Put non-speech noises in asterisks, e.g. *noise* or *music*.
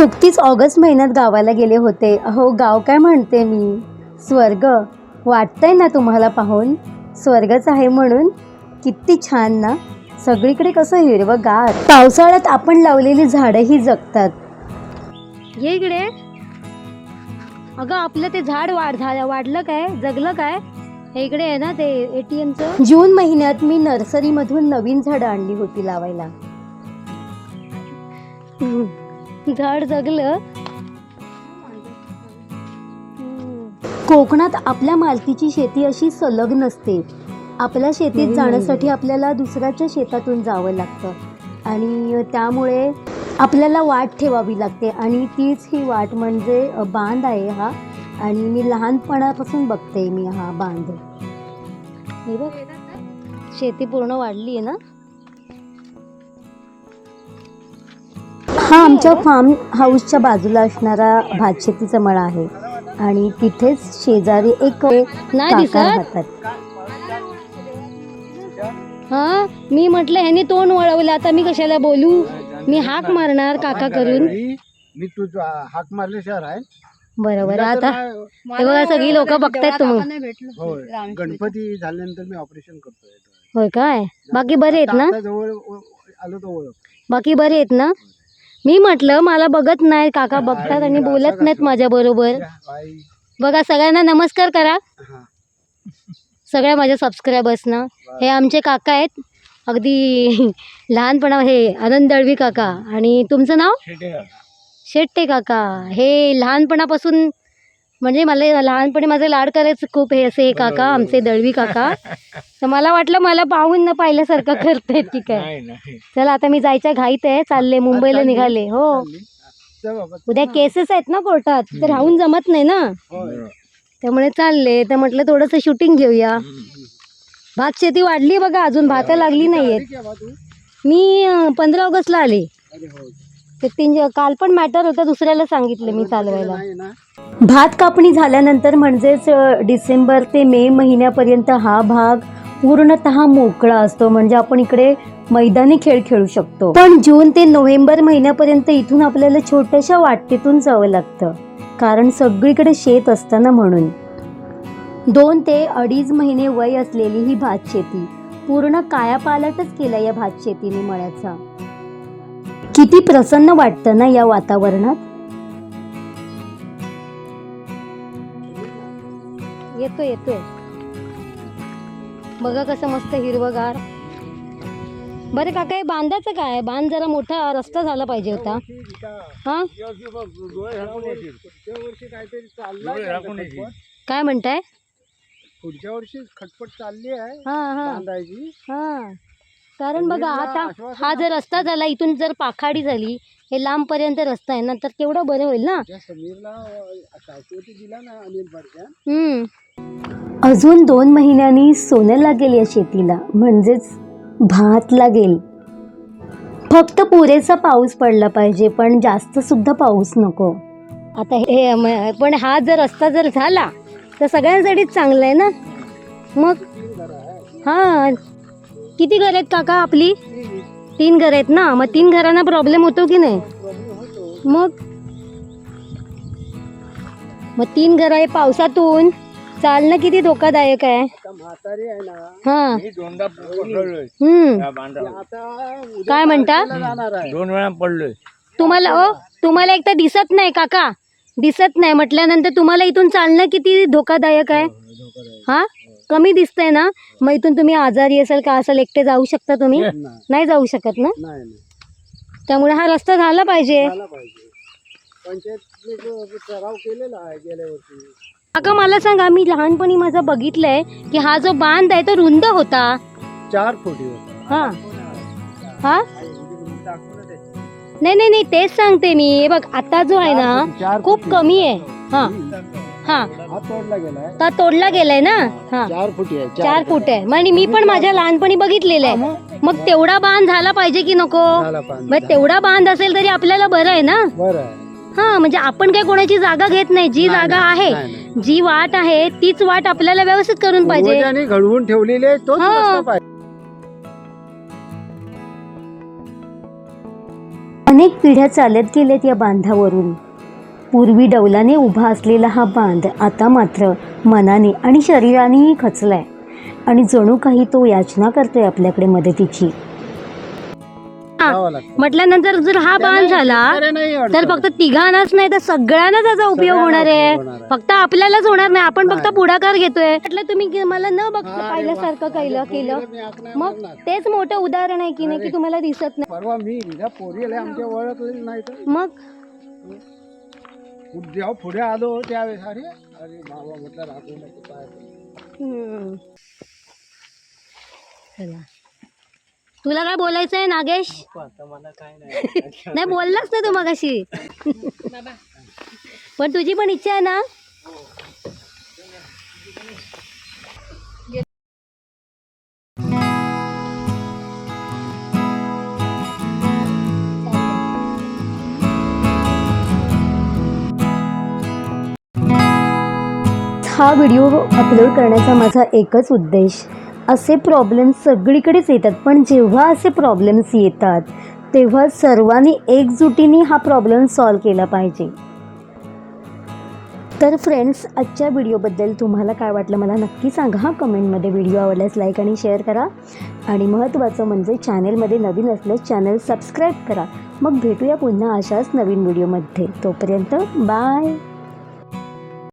नुकतीच ऑगस्ट महिन्यात गावाला गेले होते. अहो गाव काय म्हणते मी? स्वर्ग. वाटतंय ना तुम्हाला पाहून? स्वर्गच आहे म्हणून? किती छान ना? सगळीकडे कसं हिरवंगार. पावसाळ्यात आपण लावलेली झाडंही जगतात. ये इकडे. अगं आपलं ते झाड वाढ झालं वाढलं काय? जगलं काय? हे इकडे आहे ना ते एटीएमचं जून महिन्यात मी नर्सरीमधून नवीन झाडं आणली होती लावायला. झाड जगलं. कोकणात आपल्या मालकीची शेती अशी सलग नसते. आपल्या शेतीत जाण्यासाठी आपल्याला दुसऱ्याच्या शेतातून जावं लागतं. आणि त्यामुळे आपल्याला वाट ठेवावी लागते. आणि तीच ही वाट म्हणजे बांध आहे हा. आणि मी लहानपणापासून बघते मी हा बांध. हे बघ. शेती पूर्ण वाढली आहे ना? हा आमच्या फार्म हाऊसच्या बाजूला असणारा भात शेतीचा मळा आहे. आणि तिथेच शेजारी एक काका राहतात. हा मी म्हटलं ह्यानी तोंड वळवलं. आता मी कशाला बोलू? मी हाक मारणार काका करून. मी तू हाक मारल्याशिवाय आहे बरोबर. आता हे बघा सगळी लोक बघतायत तुम्ही. होय. गणपती झाल्यानंतर मी ऑपरेशन करतोय. होय काय? बाकी बरे आहेत ना? जवळ आलो ओळख. बाकी बरे आहेत ना? मी म्हटलं मला बघत नाही काका बघतात आणि बोलत नाहीत माझ्या बरोबर. बघा सगळ्यांना नमस्कार करा. सगळ्या माझ्या सबस्क्रायबर्सना हे आमचे काका आहेत. अगदी *laughs* लहानपणा हे आनंद दळवी काका. आणि तुमचं नाव? शेट्टे काका. हे लहानपणापासून म्हणजे मला लहानपणी माझे लाड करायचं खूप हे असे हे काका आमचे दळवी काका. तर मला वाटलं मला पाहून न पाहिल्यासारखं *laughs* करतायत की काय. चला आता मी जायच्या घाईत आहे चालले मुंबईला? निघाले. हो. उद्या केसेस आहेत ना कोर्टात तर राहून जमत नाही ना. त्यामुळे चालले तर म्हटलं थोडंसं शूटिंग घेऊया. भात शेती वाढली बघा अजून भाता लागली नाहीये मी पंधरा ऑगस्टला आले. ते तीन काल पण मॅटर होतं दुसऱ्याला सांगितलं मी चालवायला. भात कापणी झाल्यानंतर म्हणजेच डिसेंबर ते मे महिन्यापर्यंत हा भाग पूर्णत मोकळा असतो. म्हणजे आपण इकडे मैदानी खेळ खेळू शकतो. पण जून ते नोव्हेंबर महिन्यापर्यंत इथून आपल्याला छोट्याशा वाटेतून जावं लागतं. कारण सगळीकडे शेत असतं ना म्हणून. दोन ते अडीच महिने वय असलेली ही भात शेती पूर्ण कायापालटच केला या भात शेतीने मळ्याचा. किती प्रसन्न वाटतं ना या वातावरणात? येतो येतोय. बघा कसं मस्त हिरवगार. बरं काका हे बांधाचं काय? बांध जरा मोठा रस्ता झाला पाहिजे होता. हा? काय म्हणताय? पुढच्या वर्षी खटपट चालली आहे. हा हा. बांधायची. हा. कारण बघा समीरला आता हा जर रस्ता झाला इथून जर पाखाडी झाली हे लांबपर्यंत रस्ता आहे ना तर केवढं बरं होईल ना? हम्म. अजून दोन महिन्यांनी सोनं लागेल या शेतीला म्हणजेच भात लागेल. फक्त पुरेसा पाऊस पडला पाहिजे पण जास्त सुद्धा पाऊस नको. आता हे पण हा जर रस्ता जर झाला तर सगळ्यांसाठीच चांगलं आहे ना? मग? हा किती घर आहेत काका आपली? तीन घर आहेत ना? मग तीन घरांना प्रॉब्लेम होतो की नाही? मग? मग तीन घर आहे पावसातून. चालणं किती धोकादायक आहे. म्हातारी आहे ना हा. मी दोनदा पडलोय हम्म. त्या बांधावर आता उद्या काय म्हणता? जाणार आहे दोन वेळा पडलोय तुम्हाला ओ तुम्हाला एक तर दिसत नाही काका. दिसत नाही. म्हटल्यानंतर तुम्हाला इथून चालणं किती धोकादायक आहे? हा? कमी दिसतंय ना मग इथून तुम्ही आजारी असेल का असेल एकटे जाऊ शकता तुम्ही? नाही. नाही जाऊ शकत ना? नाही नाही. त्यामुळे हा रस्ता झाला पाहिजे. झाला पाहिजे. पंचायतने जो ठराव केलेला आहे गेल्या वर्षी. काका मला सांगा मी लहानपणी माझं बघितलंय की हा जो बांध आहे तो रुंद होता. चार फुटी होता. हा. हा? नाही नाही नाही तेच सांगते मी. हे बघ आता जो आहे ना खूप. कमी आहे. हा. हा. हा तोडला गेलाय. तर तोडला गेलाय ना? हा. चार फुटी आहे चार फूट आहे. आणि मी पण माझ्या लहानपणी बघितलेलं आहे. मग? तेवढा बांध झाला पाहिजे की नको? झाला मग तेवढा बांध असेल तरी आपल्याला बरं आहे ना? बरं आहे. हा म्हणजे आपण काय कोणाची जागा घेत नाही. जी नाही, जागा नाही, आहे नाही. जी वाट आहे तीच वाट आपल्याला व्यवस्थित करून पाहिजे. पूर्वजांनी घडवून ठेवलेले आहे, तोच हा. रस्ता पाहिजे. अनेक पिढ्या चालत गेल्यात या बांधावरून. पूर्वी डौलाने उभा असलेला हा बांध आता मात्र मनाने आणि शरीरानेही खचलाय आणि जणू काही तो याचना करतोय आपल्याकडे मदतीची. म्हटल्यानंतर जर हा बांध झाला. तर फक्त तिघांनाच नाही तर सगळ्यांना त्याचा उपयोग होणार आहे. फक्त आपल्यालाच होणार नाही आपण फक्त. पुढाकार घेतोय म्हटलं तुम्ही मला न बघता. पाहिल्यासारखं केलं केलं मग. तेच मोठं उदाहरण आहे की नाही की. तुम्हाला दिसत नाही परवा मी या पोरीला आमच्या ओळखलेली नाही तर मग जेव्हा पुढे आलो त्यावेळेस अरे अरे बाबा म्हटलं राखू नको काय. चला. तुला काय बोलायचं आहे नागेश मला काय नाही नाही बोललाच ना तू मगाशी. *laughs* पण तुझी पण इच्छा आहे ना? हा व्हिडिओ अपलोड करण्याचा माझा एकच उद्देश. असे प्रॉब्लेम्स सगळीकडेच येतात पण जेव्हा असे प्रॉब्लेम्स येतात तेव्हा सर्वांनी एकजुटीने हा प्रॉब्लेम सॉल्व केला पाहिजे. तर फ्रेंड्स आजच्या व्हिडिओबद्दल तुम्हाला काय वाटलं मला नक्की सांगा. हा कमेंटमध्ये व्हिडिओ आवडल्यास लाईक आणि शेअर करा. आणि महत्त्वाचं म्हणजे चॅनलमध्ये नवीन असल्यास चॅनल सबस्क्राईब करा. मग भेटूया पुन्हा अशाच नवीन व्हिडिओमध्ये. तोपर्यंत बाय